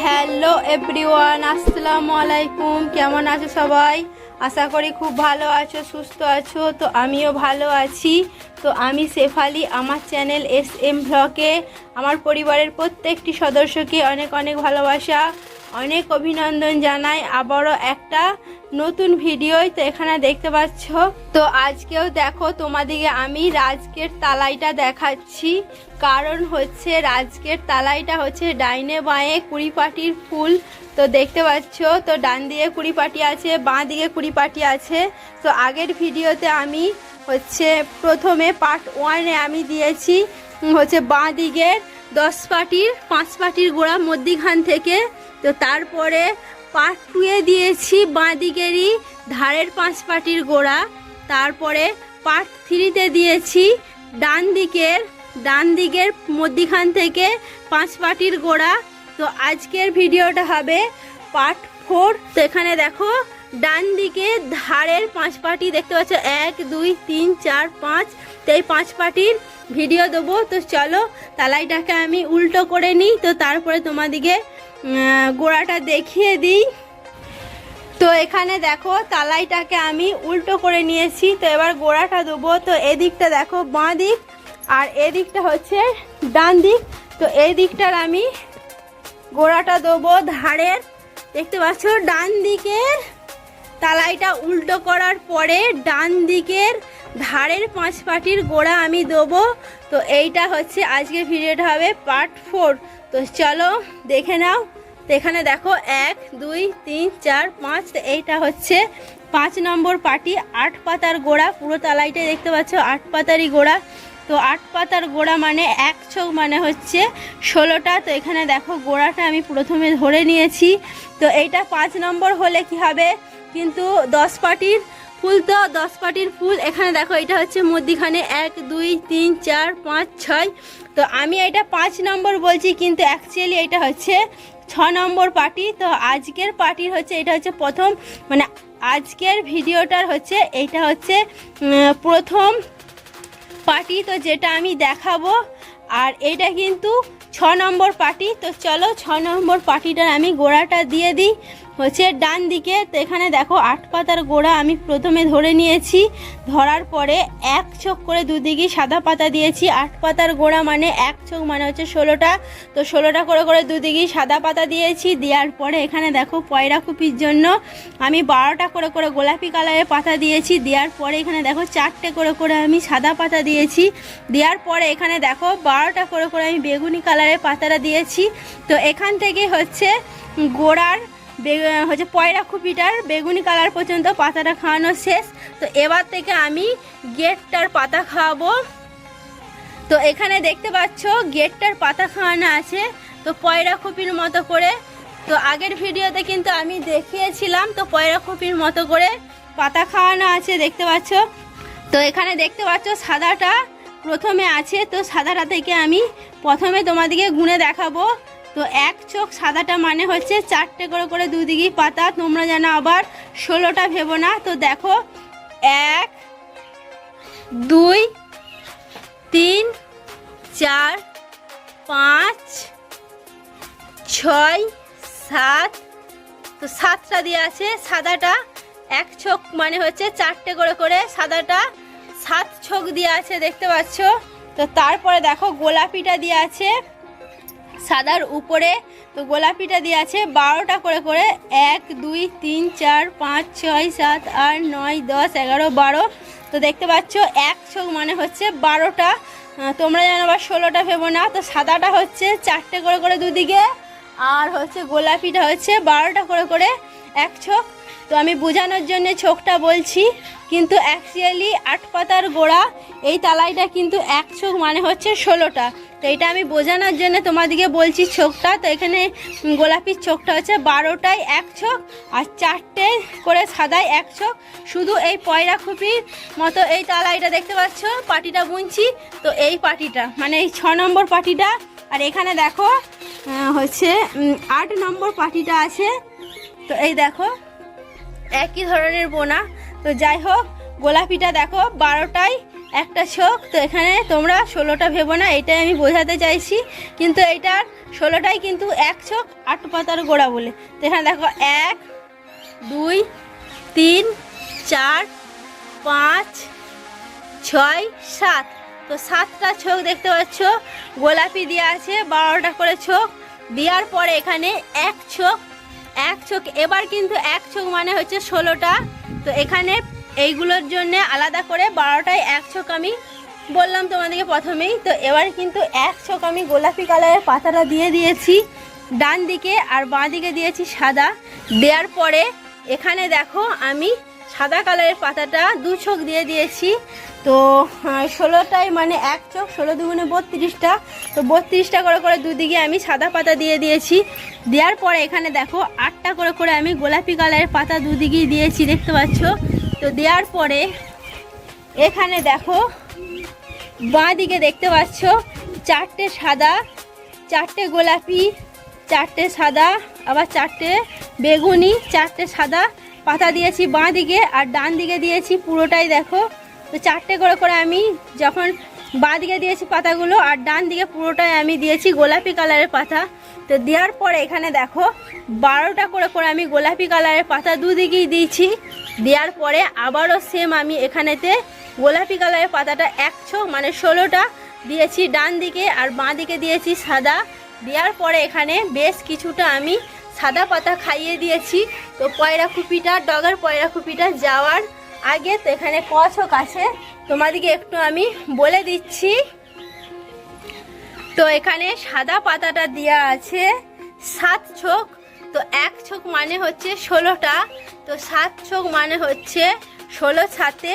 Hello everyone আসসালামু আলাইকুম। কেমন আছো সবাই? আশা করি খুব ভালো আছো, সুস্থ আছো। তো আমিও ভালো আছি। তো আমি শেফালি, আমার চ্যানেল এস এম ভ্লগে আমার পরিবারের প্রত্যেকটি সদস্যকে অনেক অনেক ভালোবাসা। অনেক অভিনন্দন জানাই। আবারও একটা নতুন ভিডিওই তো এখানে দেখতে পাচ্ছ। তো আজকেও দেখো তোমাদিকে আমি রাজকের তালাইটা দেখাচ্ছি। কারণ হচ্ছে রাজকের তালাইটা হচ্ছে ডাইনে বাঁয়ে কুড়ি পাটির ফুল। তো দেখতে পাচ্ছ, তো ডান দিকে কুড়ি পাটি আছে, বাঁ দিকে কুড়ি পাটি আছে। তো আগের ভিডিওতে আমি হচ্ছে প্রথমে পার্ট ওয়ানে আমি দিয়েছি হচ্ছে বাঁ দিকের দশ পাটির, পাঁচ পাটির গোড়া মধ্যিখান থেকে তো তারপরে পার্ট টুয়ে দিয়েছি বাঁ দিকেরই ধারের পাঁচ পাটির গোড়া। তারপরে পার্ট থ্রিতে দিয়েছি ডান দিকের ডান দিকের মধ্যিখান থেকে পাঁচ পাটির গোড়া। তো আজকের ভিডিওটা হবে পার্ট ফোর তো এখানে দেখো, ডান দিকে ধারের পাঁচ পাটি দেখতে পাচ্ছ, এক, দুই, তিন, চার, পাঁচ। তো এই পাঁচ পাটির ভিডিও দেবো। তো চলো, তালাইটাকে আমি উল্টো করে নিই। তো তারপরে তোমাদিকে গোড়াটা দেখিয়ে দিই। তো এখানে দেখো, তালাইটাকে আমি উল্টো করে নিয়েছি। তো এবার গোড়াটা দেবো তো এদিকটা দেখো, বাঁ দিক আর এদিকটা হচ্ছে ডান দিক। তো এই দিকটার আমি গোড়াটা দেবো ধারের। দেখতে পাচ্ছ, ডান দিকের তালাইটা উল্টো করার পরে ডান দিকের ধারের পাঁচ পাটির গোড়া আমি দেবো। তো এইটা হচ্ছে আজকের ভিডিওটা হবে পার্ট ফোর। তো চলো দেখে নাও। তো এখানে দেখো এক, দুই, তিন, চার, পাঁচ। তো এইটা হচ্ছে পাঁচ নম্বর পাটি। আট পাতার গোড়া, পুরো তালাইটাই দেখতে পাচ্ছ, আট পাতারই গোড়া। তো আট পাতার গোড়া মানে এক ছৌ মানে হচ্ছে ষোলোটা। তো এখানে দেখো গোড়াটা আমি প্রথমে ধরে নিয়েছি। তো এইটা পাঁচ নম্বর হলে কি হবে? কিন্তু দশ পাটির ফুল তো, দশ পাটির ফুল। এখানে দেখো, এটা হচ্ছে মধ্যিখানে এক, দুই, তিন, চার, পাঁচ, ছয়। তো আমি এটা পাঁচ নম্বর বলছি, কিন্তু অ্যাকচুয়ালি এটা হচ্ছে ছ নম্বর পার্টি তো আজকের পার্টির হচ্ছে, এটা হচ্ছে প্রথম মানে আজকের ভিডিওটার হচ্ছে এইটা হচ্ছে প্রথম পার্টি তো যেটা আমি দেখাবো, আর এটা কিন্তু ছ নম্বর পার্টি তো চলো, ছ নম্বর পার্টিটার আমি গোড়াটা দিয়ে দিই। হচ্ছে ডান দিকে। তো এখানে দেখো আট পাতার গোড়া আমি প্রথমে ধরে নিয়েছি। ধরার পরে এক চোখ করে দুদিকে সাদা পাতা দিয়েছি। আট পাতার গোড়া মানে এক চোখ মানে হচ্ছে ষোলোটা। তো ষোলোটা করে করে দুদিকেই সাদা পাতা দিয়েছি। দেওয়ার পরে এখানে দেখো পয়রা কুপির জন্য আমি বারোটা করে করে গোলাপি কালারের পাতা দিয়েছি। দেওয়ার পরে এখানে দেখো চারটে করে করে আমি সাদা পাতা দিয়েছি। দেওয়ার পরে এখানে দেখো বারোটা করে করে আমি বেগুনি কালারের পাতাটা দিয়েছি। তো এখান থেকে হচ্ছে গোড়ার হচ্ছে পয়রা খুপিটার বেগুনি কালার পর্যন্ত পাতাটা খাওয়ানো শেষ। তো এবার থেকে আমি গেটটার পাতা খাওয়াবো। তো এখানে দেখতে পাচ্ছ গেটটার পাতা খাওয়ানো আছে। তো পয়রা খুপির মতো করে। তো আগের ভিডিওতে কিন্তু আমি দেখিয়েছিলাম, তো পয়রা খুপির মতো করে পাতা খাওয়ানো আছে, দেখতে পাচ্ছ। তো এখানে দেখতে পাচ্ছ সাদাটা প্রথমে আছে। তো সাদাটা থেকে আমি প্রথমে তোমাদেরকে গুনে দেখাবো। তো এক চোখ সাদাটা মানে হচ্ছে চারটে করে করে দুদিকেই পাতা, তোমরা যেন আবার ষোলোটা ভেবো না। তো দেখো, এক, দুই, তিন, চার, পাঁচ, ছয়, সাত, তো সাতটা দিয়ে আছে সাদাটা। এক ছোক মানে হচ্ছে চারটে করে করে সাদাটা। সাত ছোক দিয়ে আছে, দেখতে পাচ্ছ? তো তারপরে দেখো গোলাপিটা দিয়ে আছে সাদার উপরে, তো গোলাপিটা দিয়ে আছে বারোটা করে করে, এক, দুই, তিন, চার, পাঁচ, ছয়, সাত, আট, নয়, দশ, এগারো, বারো। তো দেখতে পাচ্ছ, এক চোখ মানে হচ্ছে বারোটা। তোমরা যেন আবার ষোলোটা ভেবো না, তো সাদাটা হচ্ছে চারটে করে করে দুদিকে, আর হচ্ছে গোলাপিটা হচ্ছে বারোটা করে করে এক চোখ। তো আমি বোঝানোর জন্য ছোকটা বলছি, কিন্তু অ্যাকচুয়ালি আট পাতার গোড়া, এই তালাইটা কিন্তু এক চোখ মানে হচ্ছে ষোলোটা। তো এটা আমি বোঝানোর জন্য তোমাদিকে বলছি চোখটা। তো এখানে গোলাপির চোখটা হচ্ছে বারোটায় এক চোখ আর চারটে করে সাদায় এক চোখ। শুধু এই পয়রা খুপির মতো এই তালাইটা দেখতে পাচ্ছ, পাটিটা বুনছি। তো এই পাটিটা মানে এই ছ নম্বর পাটিটা। আর এখানে দেখো হচ্ছে আট নম্বর পাটিটা আছে। তো এই দেখো, একই ধরনের বোনা। তো যাই হোক, গোলাপিটা দেখো, বারোটায় একটা ছোক তো এখানে তোমরা ষোলোটা ভেবো না, এটাই আমি বোঝাতে চাইছি। কিন্তু এইটার ষোলোটাই কিন্তু এক ছোক আট পাতার গোড়া বলে। তো এখানে দেখো, এক, দুই, তিন, চার, পাঁচ, ছয়, সাত। তো সাতটা ছোক দেখতে পাচ্ছ, গোলাপি দেওয়া আছে, বারোটা করে ছোক দেওয়ার পরে এখানে এক ছোক এক ছোক এবার কিন্তু এক ছোক মানে হচ্ছে ষোলোটা। তো এখানে এইগুলোর জন্য আলাদা করে বারোটায় এক ছোক আমি বললাম তোমাদেরকে প্রথমেই। তো এবার কিন্তু এক ছোক আমি গোলাপি কালারের পাতাটা দিয়ে দিয়েছি। ডান দিকে আর বাঁ দিকে দিয়েছি সাদা। দেওয়ার পরে এখানে দেখো আমি সাদা কালারের পাতাটা দু চোখ দিয়ে দিয়েছি। তো আহ, ষোলোটায় মানে এক চোখ ষোলো দুগুণে বত্রিশটা। তো বত্রিশটা করে করে দুদিকে আমি সাদা পাতা দিয়ে দিয়েছি। দেওয়ার পরে এখানে দেখো আটটা করে করে আমি গোলাপি কালারের পাতা দুদিকেই দিয়েছি দেখতে পাচ্ছ? তো দেওয়ার পরে এখানে দেখো বাঁ দিকে দেখতে পাচ্ছ, চারটে সাদা, চারটে গোলাপি, চারটে সাদা, আবার চারটে বেগুনি, চারটে সাদা পাতা দিয়েছি বাঁ দিকে আর ডান দিকে দিয়েছি পুরোটাই দেখো। তো চারটে করে করে আমি যখন বাঁ দিকে দিয়েছি পাতাগুলো আর ডান দিকে পুরোটাই আমি দিয়েছি গোলাপি কালারের পাতা। তো দেওয়ার পরে এখানে দেখো বারোটা করে করে আমি গোলাপি কালারের পাতা দুদিকেই দিয়েছি। দেওয়ার পরে আবারও সেম আমি এখানেতে গোলাপি কালারের পাতাটা একশো মানে ষোলোটা দিয়েছি ডান দিকে আর বাঁ দিকে দিয়েছি সাদা। দেওয়ার পরে এখানে বেশ কিছুটা আমি সাদা পাতা খাইয়ে দিয়েছি। তো পয়রা কুপিটা, ডগার পয়রা কুপিটা যাওয়ার আগে তো এখানে কছক আছে। তোমাদেরকে একটু আমি বলে দিচ্ছি। তো এখানে সাদা পাতাটা দেওয়া আছে, সাত ছোক তো এক ছোক মানে হচ্ছে ষোলোটা। তো সাত ছোক মানে হচ্ছে ষোলো সাতে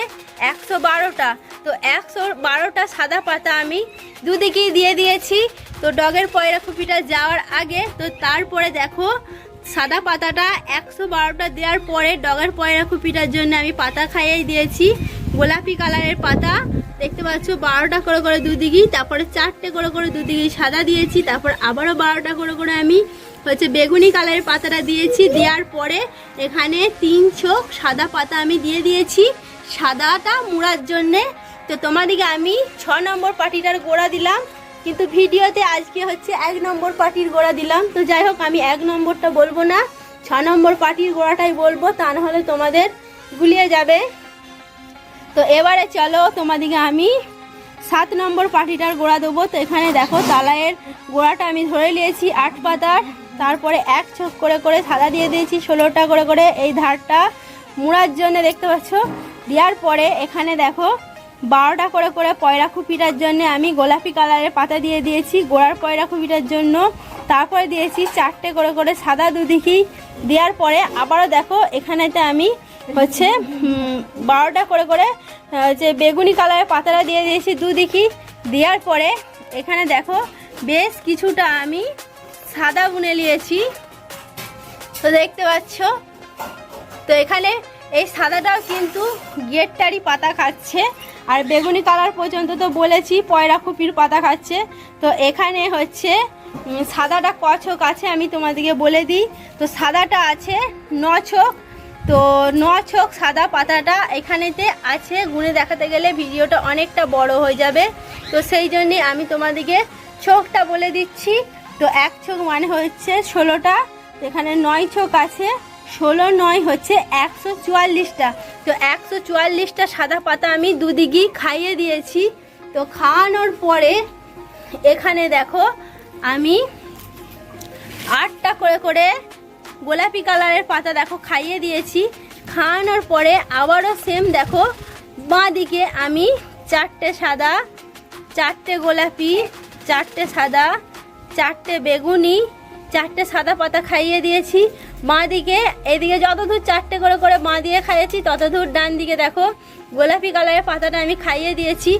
একশো বারোটা। তো একশো বারোটা সাদা পাতা আমি দুদিকেই দিয়ে দিয়েছি। তো ডগের পয়রা খুপিটা যাওয়ার আগে, তো তারপরে দেখো, সাদা পাতাটা একশো বারোটা দেওয়ার পরে ডগের পয়রা খুপিটার জন্য আমি পাতা খাইয়ে দিয়েছি। গোলাপি কালারের পাতা। দেখতে পাচ্ছ, বারোটা করে করে দুদিকেই তারপরে চারটে করে করে দুদিকেই সাদা দিয়েছি, তারপর আবারও বারোটা করে করে আমি হচ্ছে বেগুনি কালারের পাতাটা দিয়েছি, দেওয়ার পরে এখানে তিন চোখ সাদা পাতা আমি দিয়ে দিয়েছি। সাদাটা মুড়ার জন্যে। তো তোমাদেরকে আমি ছ নম্বর পাটিটার গোড়া দিলাম, কিন্তু ভিডিওতে আজকে হচ্ছে এক নম্বর পাটির গোড়া দিলাম। তো যাই হোক, আমি এক নম্বরটা বলব না, ছ নম্বর পাটির গোড়াটাই বলব, তা নাহলে তোমাদের গুলিয়ে যাবে। তো এবারে চলো তোমাদেরকে আমি সাত নম্বর পাটিটার গোড়া দেবো। তো এখানে দেখো তালায়ের গোড়াটা আমি ধরে নিয়েছি আট পাতার। তারপরে এক চোখ করে করে সাদা দিয়ে দিয়েছি, ষোলোটা করে করে এই ধারটা মুড়ার জন্য দেখতে পাচ্ছ। দেওয়ার পরে এখানে দেখো বারোটা করে করে পয়রা খুপিটার জন্য আমি গোলাপি কালারের পাতা দিয়ে দিয়েছি, গোড়ার পয়রা খুপিটার জন্য। তারপরে দিয়েছি চারটে করে করে সাদা দুদিকেই। দেওয়ার পরে আবারও দেখো এখানেতে আমি হচ্ছে বারোটা করে করে যে বেগুনি কালারের পাতাটা দিয়ে দিয়েছি দুদিকে দেওয়ার পরে এখানে দেখো, বেশ কিছুটা আমি সাদা বুনে নিয়েছি। তো দেখতে পাচ্ছ? তো এখানে এই সাদাটাও কিন্তু গেটটারই পাতা খাচ্ছে। আর বেগুনি কালার পর্যন্ত তো বলেছি, পয়রা খুপির পাতা খাচ্ছে। তো এখানে হচ্ছে সাদাটা ক ছোক আছে, আমি তোমাদেরকে বলে দিই। তো সাদাটা আছে ন ছোক তো ন ছোক সাদা পাতাটা এখানেতে আছে। গুনে দেখাতে গেলে ভিডিওটা অনেকটা বড় হয়ে যাবে। তো সেই জন্যে আমি তোমাদেরকে ছোকটা বলে দিচ্ছি। তো এক ছোক মানে হচ্ছে ষোলোটা, এখানে নয় ছোক আছে, ষোলো নয় হচ্ছে একশো চুয়াল্লিশটা। তো একশো চুয়াল্লিশটা সাদা পাতা আমি দুদিকেই খাইয়ে দিয়েছি। তো খাওয়ানোর পরে এখানে দেখো, আমি আটটা করে করে গোলাপি কালারের পাতা দেখো, খাইয়ে দিয়েছি। খাওয়ানোর পরে আবারও সেম দেখো বাঁ দিকে আমি চারটে সাদা, চারটে গোলাপি, চারটে সাদা, চারটে বেগুনি, চারটে সাদা পাতা খাইয়ে দিয়েছি। বাঁ দিকে এদিকে যতদূর চারটে করে করে বাঁ দিয়ে খাইয়েছি, ততদূর ডান দিকে দেখো, গোলাপি কালারের পাতাটা আমি খাইয়ে দিয়েছি।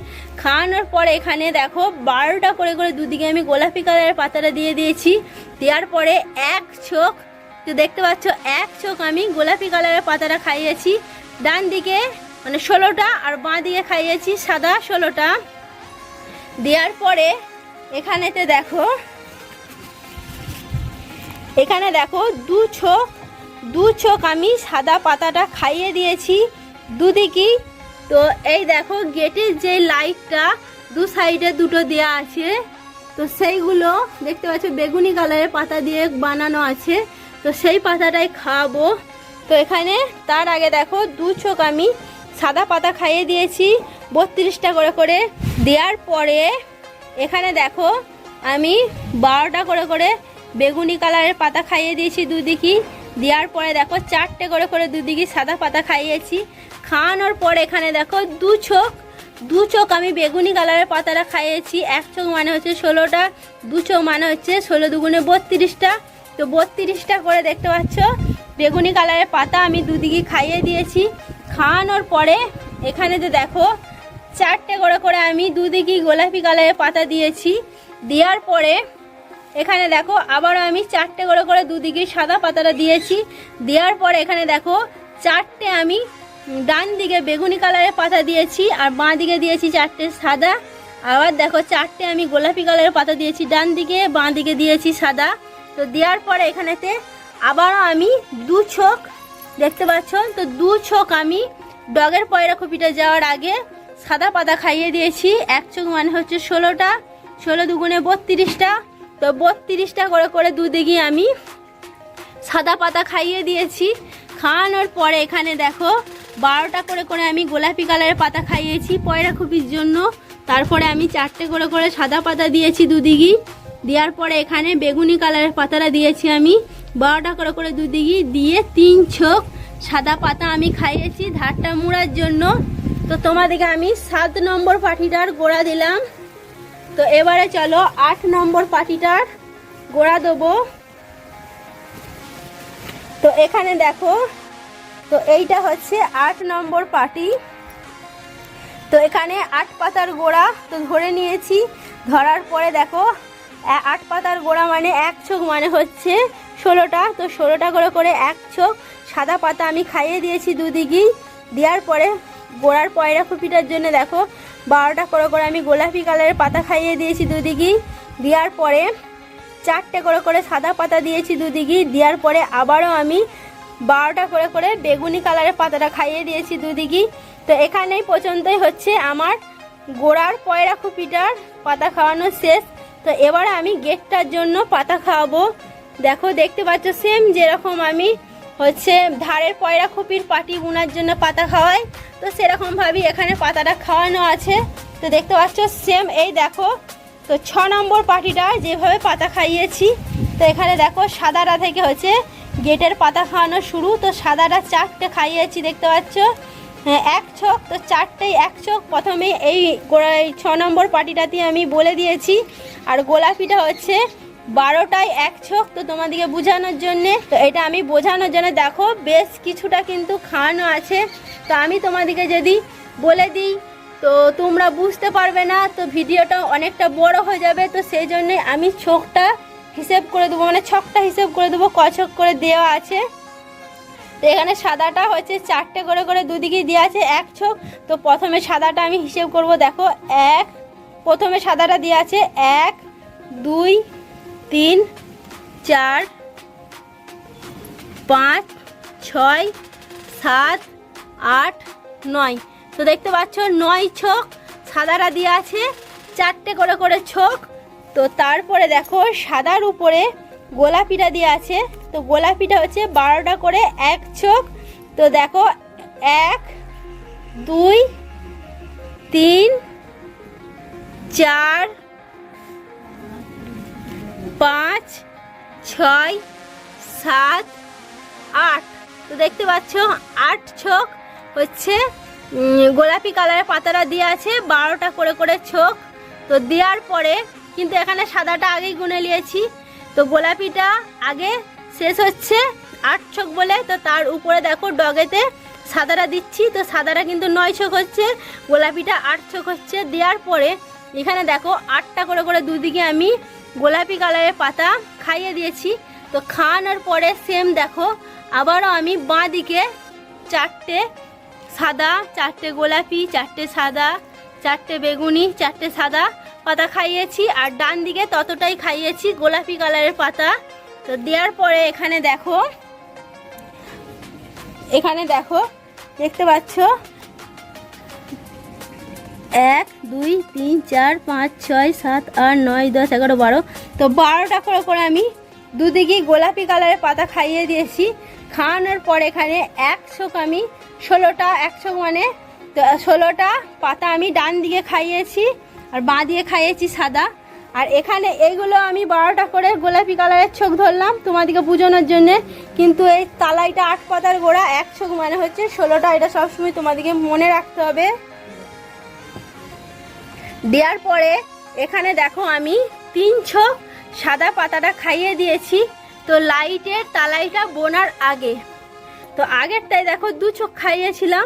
খাওয়ানোর পরে এখানে দেখো, বারোটা করে করে দুদিকে আমি গোলাপি কালারের পাতাটা দিয়ে দিয়েছি। দেওয়ার পরে এক চোখ তো দেখতে পাচ্ছ, এক চোখ আমি গোলাপি কালারের পাতাটা খাইয়েছি। ডান দিকে মানে ষোলোটা আর বাঁ দিকে খাইয়েছি সাদা ষোলোটা। দেওয়ার পরে এখানেতে দেখো, এখানে দেখো দু চোখ দু চোখ আমি সাদা পাতাটা খাইয়ে দিয়েছি দুদিকেই। তো এই দেখো গেটের যে লাইটটা, দু সাইডে দুটো দেয়া আছে। তো সেইগুলো দেখতে পাচ্ছ বেগুনি কালারের পাতা দিয়ে বানানো আছে। তো সেই পাতাটাই খাওয়াবো তো এখানে তার আগে দেখো, দু চোখ আমি সাদা পাতা খাইয়ে দিয়েছি, বত্রিশটা করে করে। দেওয়ার পরে এখানে দেখো, আমি বারোটা করে করে বেগুনি কালারের পাতা খাইয়ে দিয়েছি দুদিকে দেওয়ার পরে দেখো, চারটে করে করে দুদিকে সাদা পাতা খাইয়েছি। খাওয়ানোর পরে এখানে দেখো, দু চোখ দু চোখ আমি বেগুনি কালারের পাতাটা খাইয়েছি। এক চোখ মানে হচ্ছে ষোলোটা, দু চোখ মানে হচ্ছে ষোলো দুগুণে বত্রিশটা। তো বত্রিশটা করে দেখতে পাচ্ছ। বেগুনি কালারের পাতা আমি দুদিকে খাইয়ে দিয়েছি। খাওয়ানোর পরে এখানে যে দেখো, চারটে করে করে আমি দুদিকে গোলাপি কালারের পাতা দিয়েছি। দেওয়ার পরে এখানে দেখো, আবারও আমি চারটে করে করে দুদিকে সাদা পাতাটা দিয়েছি। দেওয়ার পরে এখানে দেখো, চারটে আমি ডান দিকে বেগুনি কালারের পাতা দিয়েছি আর বাঁ দিকে দিয়েছি চারটে সাদা। আবার দেখো, চারটে আমি গোলাপি কালারের পাতা দিয়েছি, ডান দিকে বাঁ দিকে দিয়েছি সাদা। তো দেওয়ার পরে এখানেতে আবারও আমি দু চোখ দেখতে পাচ্ছ? তো দু চোখ আমি ডগের পয়রা কপিটা যাওয়ার আগে সাদা পাতা খাইয়ে দিয়েছি। এক চোখ মানে হচ্ছে ষোলোটা, ষোলো দুগুণে বত্রিশটা। তো বত্রিশটা করে করে দুদিকে আমি সাদা পাতা খাইয়ে দিয়েছি। খাওয়ানোর পরে এখানে দেখো, বারোটা করে করে আমি গোলাপি কালারের পাতা খাইয়েছি পয়রা খুপির জন্য। তারপরে আমি চারটে করে করে সাদা পাতা দিয়েছি দুদিকে। দেওয়ার পরে এখানে বেগুনি কালারের পাতাটা দিয়েছি আমি। বারোটা করে করে দুদিকে দিয়ে তিন ছোক সাদা পাতা আমি খাইয়েছি ধারটা মুড়ার জন্য। তো তোমাদেরকে আমি সাত নম্বর পাঠিটার গোড়া দিলাম। তো এবারে চলো আট নম্বর পাটিটার গোড়া দেবো। তো এখানে দেখো, তো এইটা হচ্ছে আট নম্বর পাটি। তো এখানে আট পাতার গোড়া তো ধরে নিয়েছি। ধরার পরে দেখো আট পাতার গোড়া মানে এক চোখ মানে হচ্ছে ষোলোটা। তো ষোলোটা করে করে এক চোখ সাদা পাতা আমি খাইয়ে দিয়েছি দুদিকেই। দেওয়ার পরে গোড়ার পয়রা ফুপিটার জন্য দেখো, বারোটা করে করে আমি গোলাপি কালারের পাতা খাইয়ে দিয়েছি দুদিকেই। দেওয়ার পরে চারটে করে করে সাদা পাতা দিয়েছি দুদিকে দেওয়ার পরে আবারও আমি বারোটা করে করে বেগুনি কালারের পাতাটা খাইয়ে দিয়েছি দুদিকে তো এখানেই পর্যন্তই হচ্ছে আমার গোড়ার পয়রা খুপিটার পাতা খাওয়ানো শেষ। তো এবারে আমি গেটটার জন্য পাতা খাওয়াবো। দেখো, দেখতে পাচ্ছ সেম যেরকম আমি হচ্ছে ধারের পয়রা খুপির পাটি বোনার জন্য পাতা খাওয়াই, তো সেরকমভাবেই এখানে পাতাটা খাওয়ানো আছে। তো দেখতে পাচ্ছ সেম এই দেখো, তো ছ নম্বর পাটিটা যেভাবে পাতা খাইয়েছি, তো এখানে দেখো সাদাটা থেকে হচ্ছে গেটের পাতা খাওয়ানো শুরু, তো সাদাটা চারটে খাইয়েছি, দেখতে পাচ্ছ। এক চোখ, তো চারটেই এক চোখ। প্রথমে এই ছ নম্বর পাটিটাতে আমি বলে দিয়েছি। আর গোলাপিটা হচ্ছে বারোটায় এক চোখ, তো তোমাদেরকে বোঝানোর জন্যে। তো এটা আমি বোঝানোর জন্য, দেখো, বেশ কিছুটা কিন্তু খাওয়ানো আছে। তো আমি তোমাদেরকে যদি বলে দিই, তো তোমরা বুঝতে পারবে না, তো ভিডিওটা অনেকটা বড় হয়ে যাবে। তো সেই জন্যে আমি ছকটা হিসেব করে দেবো মানে ছকটা হিসেব করে দেবো কছক করে দেওয়া আছে। তো এখানে সাদাটা হচ্ছে চারটে করে করে দুদিকেই দেওয়া আছে, এক ছক তো প্রথমে সাদাটা আমি হিসেব করব, দেখো, এক, প্রথমে সাদাটা দেওয়া আছে এক, দুই, তিন, চার, পাঁচ, ছয়, সাত, আট, নয়। তো দেখতে পাচ্ছ, নয় ছোক সাদাটা দিয়ে আছে, চারটে করে করে ছোক তো তারপরে দেখো, সাদার উপরে গোলাপিটা দিয়ে আছে তো গোলাপিটা হচ্ছে বারোটা করে এক ছোক তো দেখো, এক, দুই, তিন, চার, পাঁচ, ছয়, সাত, আট। তো দেখতে পাচ্ছ, আট ছোক হচ্ছে গোলাপি কালারের পাতাটা দিয়ে আছে, বারোটা করে করে ছোক তো দেওয়ার পরে কিন্তু এখানে সাদাটা আগেই গুনে নিয়েছি। তো গোলাপিটা আগে শেষ হচ্ছে। আট ছোক বলে, তো তার উপরে দেখো ডগেতে সাদাটা দিচ্ছি, তো সাদাটা কিন্তু নয় ছোক হচ্ছে, গোলাপিটা আট ছোক হচ্ছে। দেওয়ার পরে এখানে দেখো আটটা করে করে দুদিকে আমি গোলাপি কালারের পাতা খাইয়ে দিয়েছি। তো খাওয়ানোর পরে সেম দেখো, আবারও আমি বাঁ দিকে চারটে সাদা, চারটে গোলাপি, চারটে সাদা, চারটে বেগুনি, চারটে সাদা পাতা খাইয়েছি। আর ডান দিকে ততটাই খাইয়েছি গোলাপি কালারের পাতা। তো দেওয়ার পরে এখানে দেখো এখানে দেখো, দেখতে পাচ্ছ? এক, দুই, তিন, চার, পাঁচ, ছয়, সাত, আট, নয়, দশ, এগারো, বারো। তো বারোটা করে করে আমি দুদিকে গোলাপি কালারের পাতা খাইয়ে দিয়েছি। খাওয়ানোর পর এখানে একশো আমি ষোলোটা, একশো মানে ষোলোটা পাতা আমি ডান দিকে খাইয়েছি, আর বাঁ দিয়ে খাইয়েছি সাদা। আর এখানে এইগুলো আমি বারোটা করে গোলাপি কালারের চোখ ধরলাম তোমাদেরকে বোঝানোর জন্য। কিন্তু এই তালাইটা আট পাতার গোড়া, এক চোখ মানে হচ্ছে ষোলোটা। এটা সবসময় তোমাদেরকে মনে রাখতে হবে। দেওয়ার পরে এখানে দেখো আমি তিন ছোক সাদা পাতাটা খাইয়ে দিয়েছি। তো লাইটের তালাইটা বোনার আগে। তো আগেরটাই দেখো দু চোখ খাইয়েছিলাম।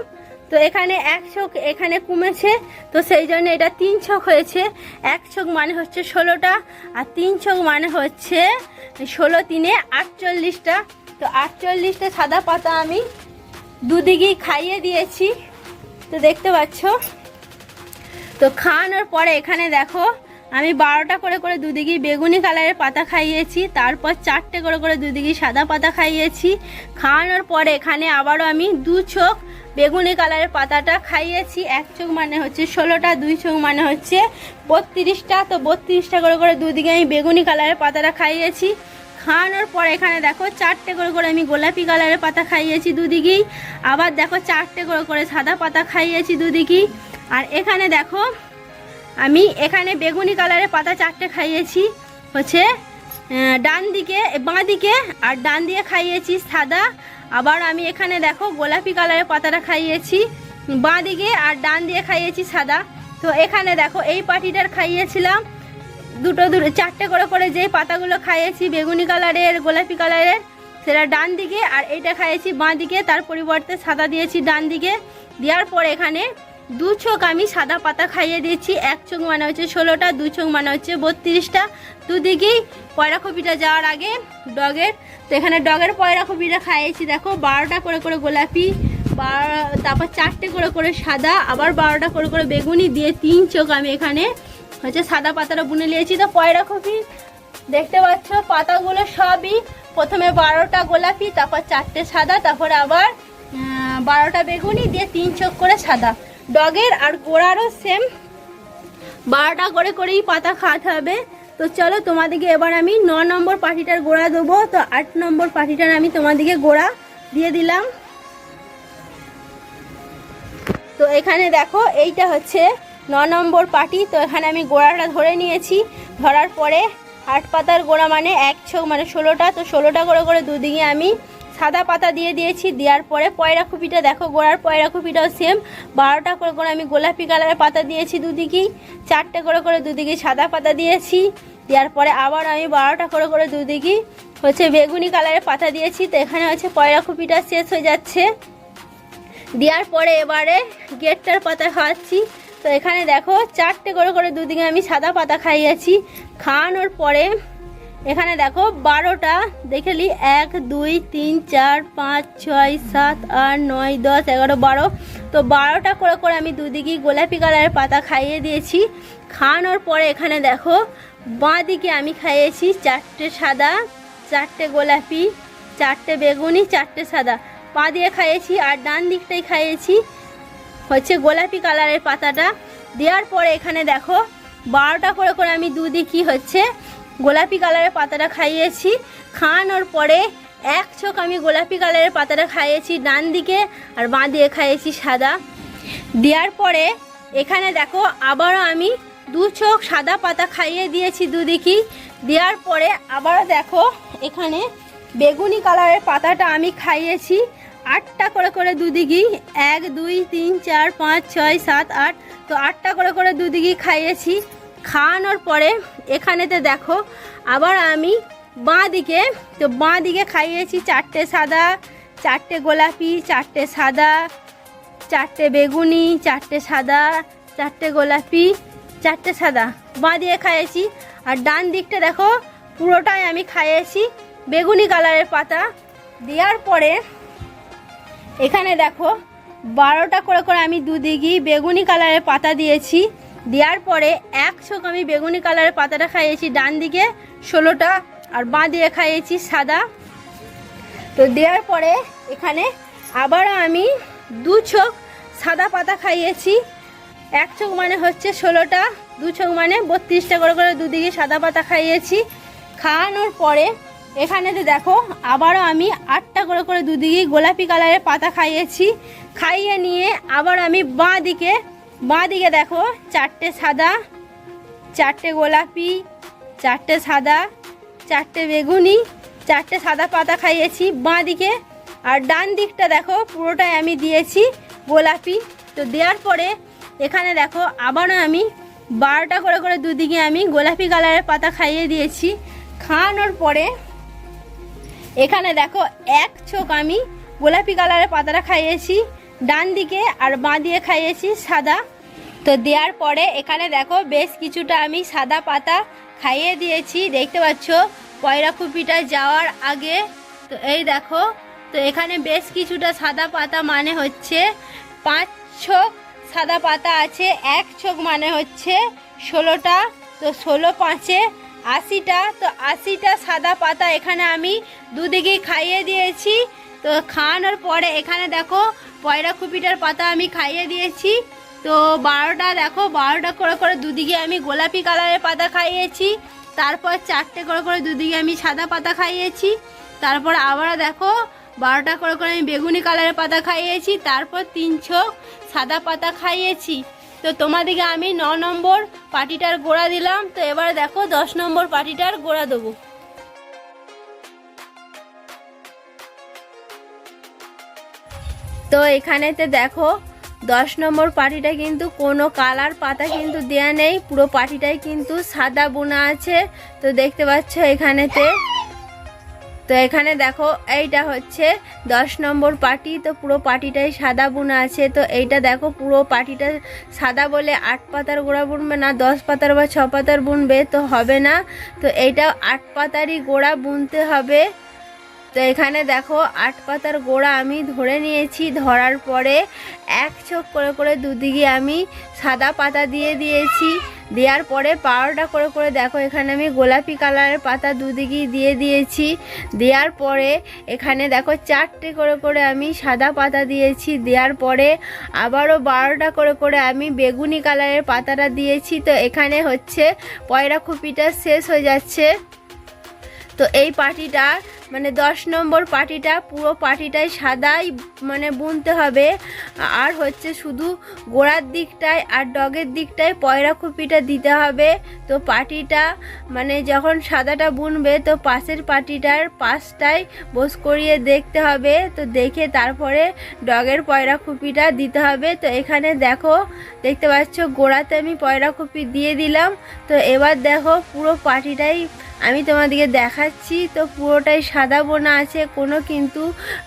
তো এখানে এক ছক এখানে কমেছে, তো সেই জন্য এটা তিন ছক হয়েছে। এক ছক মানে হচ্ছে ষোলোটা, আর তিন ছক মানে হচ্ছে ষোলো তিনে আটচল্লিশটা। তো আটচল্লিশটা সাদা পাতা আমি দুদিকেই খাইয়ে দিয়েছি। তো দেখতে পাচ্ছ? তো খাওয়ানোর পরে এখানে দেখো আমি বারোটা করে করে দুদিকে বেগুনি কালারের পাতা খাইয়েছি, তারপর চারটে করে করে দুদিকে সাদা পাতা খাইয়েছি। খাওয়ানোর পরে এখানে আবারও আমি দু চোখ বেগুনি কালারের পাতাটা খাইয়েছি। এক চোখ মানে হচ্ছে ষোলোটা, দুই চোখ মানে হচ্ছে বত্রিশটা। তো বত্রিশটা করে করে দুদিকে আমি বেগুনি কালারের পাতাটা খাইয়েছি। খাওয়ানোর পর এখানে দেখো চারটে করে করে আমি গোলাপি কালারের পাতা খাইয়েছি দুদিকেই আবার দেখো চারটে করে করে সাদা পাতা খাইয়েছি দুদিকেই আর এখানে দেখো আমি এখানে বেগুনি কালারের পাতা চারটে খাইয়েছি। হচ্ছে ডান দিকে, বাঁ দিকে, আর ডান দিয়ে খাইয়েছি সাদা। আবার আমি এখানে দেখো গোলাপি কালারের পাতাটা খাইয়েছি। বাঁ দিকে আর ডান দিয়ে খাইয়েছি সাদা। তো এখানে দেখো এই পাটিটার খাইয়েছিলাম। দুটো দুটো, চারটে করে করে যে পাতাগুলো খাইয়েছি, বেগুনি কালারের গোলাপি কালারের সেটা ডান দিকে আর এইটা খাইয়েছি বাঁ দিকে। তার পরিবর্তে সাদা দিয়েছি ডান দিকে। দেওয়ার পর এখানে দু চোখ আমি সাদা পাতা খাইয়ে দিয়েছি, এক চোখ মানে হচ্ছে ষোলোটা, দু চোখ মানে হচ্ছে বত্রিশটা। দুদিকেই পয়রা কপিটা যাওয়ার আগে ডগের, তো এখানে ডগের পয়রা কপিটা খাইয়েছি, দেখো বারোটা করে করে গোলাপি, বারো, তারপর চারটে করে করে সাদা, আবার বারোটা করে করে বেগুনি, দিয়ে তিন চোখ আমি এখানে হচ্ছে সাদা পাতাটা বুনে নিয়েছি। তো পয়রা কপি দেখতে পাচ্ছ, পাতাগুলো সবই প্রথমে বারোটা গোলাপি, তারপর চারটে সাদা, তারপর আবার বারোটা বেগুনি, দিয়ে তিন চোখ করে সাদা। ডগের আর গোড়ারও সেম বারোটা করে করেই পাতা খাওয়াতে হবে। তো চলো তোমাদেরকে এবার আমি ন নম্বর পাখিটার গোড়া দেবো। তো আট নম্বর পাখিটার আমি তোমাদেরকে গোড়া দিয়ে দিলাম। তো এখানে দেখো, এইটা হচ্ছে ন নম্বর পাটি। তো এখানে আমি গোড়াটা ধরে নিয়েছি। ধরার পরে আট পাতার গোড়া মানে এক ছোক মানে ষোলোটা। তো ষোলোটা করে করে দুদিকে আমি সাদা পাতা দিয়ে দিয়েছি, দেওয়ার পরে পয়রা খুপিটা দেখো, গোড়ার পয়রা খুপিটাও সেম বারোটা করে করে আমি গোলাপি কালারের পাতা দিয়েছি দুদিকেই, চারটে করে করে দুদিকে সাদা পাতা দিয়েছি। দেওয়ার পরে আবার আমি বারোটা করে করে দুদিকেই হচ্ছে বেগুনি কালারের পাতা দিয়েছি, তো এখানে হচ্ছে পয়রা খুপিটা শেষ হয়ে যাচ্ছে। দেওয়ার পরে এবারে গেটটার পাতা খাওয়াচ্ছি। তো এখানে দেখো, চারটে করে করে দুদিকে আমি সাদা পাতা খাইয়েছি। খাওয়ানোর পরে এখানে দেখো বারোটা, দেখে নি, এক, দুই, তিন, চার, পাঁচ, ছয়, সাত, আট, নয়, দশ, এগারো, বারো। তো বারোটা করে করে আমি দুদিকেই গোলাপি কালারের পাতা খাইয়ে দিয়েছি। খাওয়ানোর পরে এখানে দেখো বাঁ দিকে আমি খাইয়েছি চারটে সাদা, চারটে গোলাপি, চারটে বেগুনি, চারটে সাদা। পা দিয়ে খাইয়েছি আর ডান দিকটাই খাইয়েছি হচ্ছে গোলাপি কালারের পাতাটা। দেওয়ার পরে এখানে দেখো, বারোটা করে করে আমি দুদিকই হচ্ছে গোলাপি কালারের পাতাটা খাইয়েছি। খাওয়ানোর পরে এক চোখ আমি গোলাপি কালারের পাতাটা খাইয়েছি ডান দিকে আর বাঁ দিয়ে খাইয়েছি সাদা। দেওয়ার পরে এখানে দেখো আবারও আমি দু চোখ সাদা পাতা খাইয়ে দিয়েছি দুদিকই। দেওয়ার পরে আবারও দেখো এখানে বেগুনি কালারের পাতাটা আমি খাইয়েছি। আটটা করে করে দুদিকেই, এক, দুই, তিন, চার, পাঁচ, ছয়, সাত, আট, তো আটটা করে করে দুদিকেই খাইয়েছি। খাওয়ানোর পরে এখানেতে দেখো, আবার আমি বাঁ দিকে তো বাঁ দিকে খাইয়েছি চারটে সাদা, চারটে গোলাপি, চারটে সাদা, চারটে বেগুনি, চারটে সাদা, চারটে গোলাপি, চারটে সাদা। বাঁ দিয়ে খাইয়েছি, আর ডান দিকটা দেখো, পুরোটাই আমি খাইয়েছি বেগুনি কালারের পাতা। দেওয়ার পরে এখানে দেখো, বারোটা করে করে আমি দুদিকেই বেগুনি কালারের পাতা দিয়েছি। দেওয়ার পরে এক চোখ আমি বেগুনি কালারের পাতাটা খাইয়েছি, ডান দিকে ষোলোটা আর বাঁ দিয়ে খাইয়েছি সাদা। তো দেওয়ার পরে এখানে আবার আমি দু চোখ সাদা পাতা খাইয়েছি। এক চোখ মানে হচ্ছে ষোলোটা, দু চোখ মানে বত্রিশটা। করে করে দুদিকে সাদা পাতা খাইয়েছি। খাওয়ানোর পরে এখানেতে দেখো, আবারও আমি আটটা করে করে দুদিকে গোলাপি কালারের পাতা খাইয়েছি। খাইয়ে নিয়ে আবার আমি বাঁ দিকে বাঁ দিকে দেখো, চারটে সাদা, চারটে গোলাপি, চারটে সাদা, চারটে বেগুনি, চারটে সাদা পাতা খাইয়েছি বাঁ দিকে আর ডান দিকটা দেখো, পুরোটাই আমি দিয়েছি গোলাপি। তো দেওয়ার পরে এখানে দেখো, আবারও আমি বারোটা করে করে দুদিকে আমি গোলাপি কালারের পাতা খাইয়ে দিয়েছি। খাওয়ানোর পরে এখানে দেখো, এক চোখ আমি গোলাপি কালারের পাতাটা খাইয়েছি। ডান দিকে আর বাঁ দিয়ে খাইয়েছি সাদা। তো দেওয়ার পরে এখানে দেখো বেশ কিছুটা আমি সাদা পাতা খাইয়ে দিয়েছি, দেখতে পাচ্ছ? পয়রা কুপিটা যাওয়ার আগে। তো এই দেখো, তো এখানে বেশ কিছুটা সাদা পাতা মানে হচ্ছে পাঁচ ছোক সাদা পাতা আছে, এক ছোক মানে হচ্ছে ষোলোটা, তো ষোলো পাঁচে আশিটা, তো আশিটা সাদা পাতা এখানে আমি দুদিকে খাইয়ে দিয়েছি। তো খাওয়ানোর পরে এখানে দেখো পয়রা কুপিটার পাতা আমি খাইয়ে দিয়েছি। তো বারোটা দেখো, বারোটা করে করে দুদিকে আমি গোলাপি কালারের পাতা খাইয়েছি। তারপর চারটে করে করে দুদিকে আমি সাদা পাতা খাইয়েছি। তারপর আবার দেখো, বারোটা করে করে আমি বেগুনি কালারের পাতা খাইয়েছি। তারপর তিন ছোক সাদা পাতা খাইয়েছি। তো তোমাদিকে আমি ন নম্বর পাটিটার গোড়া দিলাম। তো এবার দেখো দশ নম্বর পাটিটার গোড়া দেবো। তো এখানেতে দেখো, দশ নম্বর পাটিটা কিন্তু কোনো কালার পাতা কিন্তু দেয়া নেই, পুরো পাটিটাই কিন্তু সাদা বোনা আছে। তো দেখতে পাচ্ছ এখানেতে। তো এখানে দেখো, এইটা হচ্ছে দশ নম্বর পাটি, তো পুরো পাটিটাই সাদা বোনা আছে। তো এইটা দেখো, পুরো পাটিটা সাদা বলে আট পাতার গোড়া বুনবে না, দশ পাতার বা ছ পাতার বুনবে, তো হবে না। তো এইটা আট পাতারই গোড়া বুনতে হবে। তো এখানে দেখো আট পাতার গোড়া আমি ধরে নিয়েছি, ধরার পরে এক চোখ করে করে দুদিকে আমি সাদা পাতা দিয়ে দিয়েছি। দেওয়ার পরে বারোটা করে করে দেখো, এখানে আমি গোলাপি কালারের পাতা দুদিকেই দিয়ে দিয়েছি। দেওয়ার পরে এখানে দেখো চারটে করে করে আমি সাদা পাতা দিয়েছি। দেওয়ার পরে আবারও বারোটা করে করে আমি বেগুনি কালারের পাতাটা দিয়েছি। তো এখানে হচ্ছে পয়রা খুপিটা শেষ হয়ে যাচ্ছে। তো এই পাটিটা মানে দশ নম্বর পাটিটা পুরো পাটিটাই সাদাই মানে বুনতে হবে। আর হচ্ছে শুধু গোড়ার দিকটায় আর ডগের দিকটায় পয়রা খুপিটা দিতে হবে। তো পাটিটা মানে যখন সাদাটা বুনবে, তো পাশের পাটিটার পাশটায় বোস করিয়ে দেখতে হবে। তো দেখে তারপরে ডগের পয়রা খুপিটা দিতে হবে। তো এখানে দেখো, দেখতে পাচ্ছ গোড়াতে আমি পয়রা খুপি দিয়ে দিলাম। তো এবার দেখো পুরো পাটিটাই আমি তোমাদেরকে দেখাচ্ছি, তো পুরোটাই সাদা বোনা আছে, কোনো কিন্তু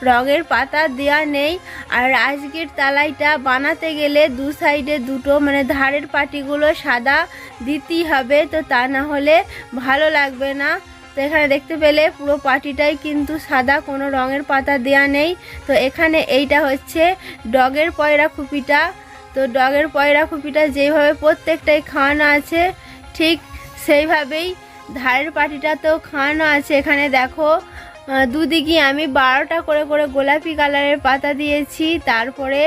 রঙের পাতা দেওয়া নেই। আর আজকের তালাইটা বানাতে গেলে দু সাইডে দুটো মানে ধারের পাটিগুলো সাদা দিতেই হবে, তো তা না হলে ভালো লাগবে না। তো এখানে দেখতে পেলে পুরো পাটিটাই কিন্তু সাদা, কোনো রঙের পাতা দেওয়া নেই। তো এখানে এইটা হচ্ছে ডগের পয়রা খুপিটা। তো ডগের পয়রা খুপিটা যেইভাবে প্রত্যেকটাই খাওয়ানো আছে, ঠিক সেইভাবেই ধারের পাটিটা তো খাওয়ানো আছে। এখানে দেখো দুদিকে আমি বারোটা করে করে গোলাপি কালারের পাতা দিয়েছি। তারপরে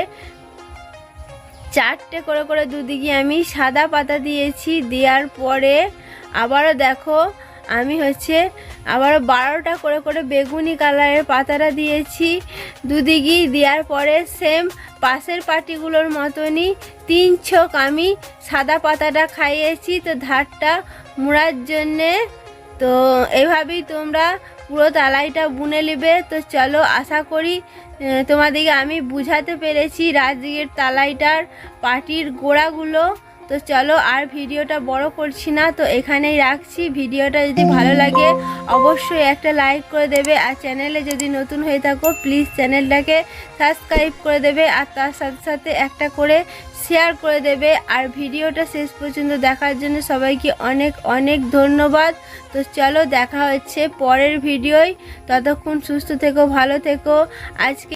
চারটে করে করে দুদিকে আমি সাদা পাতা দিয়েছি। দেওয়ার পরে আবারও দেখো, আমি হচ্ছে আবারও বারোটা করে করে বেগুনি কালারের পাতাটা দিয়েছি। দুদিকেই দেওয়ার পরে সেম পাশের পাটিগুলোর মতনই তিন ছক আমি সাদা পাতাটা খাইয়েছি, তো ধারটা মুড়ার জন্যে। তো এভাবেই তোমরা পুরো তালাইটা বুনে নেবে। তো চলো আশা করি তোমাদেরকে আমি বুঝাতে পেরেছি রাজগীর তালাইটার পাটির গোড়াগুলো। তো চলো আর ভিডিওটা বড় করছি না, তো এখানেই রাখছি। ভিডিওটা যদি ভালো লাগে, অবশ্যই একটা লাইক করে দেবে, আর চ্যানেলে যদি নতুন হয়ে থাকো, প্লিজ চ্যানেলটাকে সাবস্ক্রাইব করে দেবে, আর তার সাথে সাথে একটা করে শেয়ার করে দেবে। আর ভিডিওটা শেষ পর্যন্ত দেখার জন্য সবাইকে অনেক অনেক ধন্যবাদ। তো চলো দেখা হচ্ছে পরের ভিডিওয়। ততক্ষণ সুস্থ থেকো, ভালো থেকো। আজকে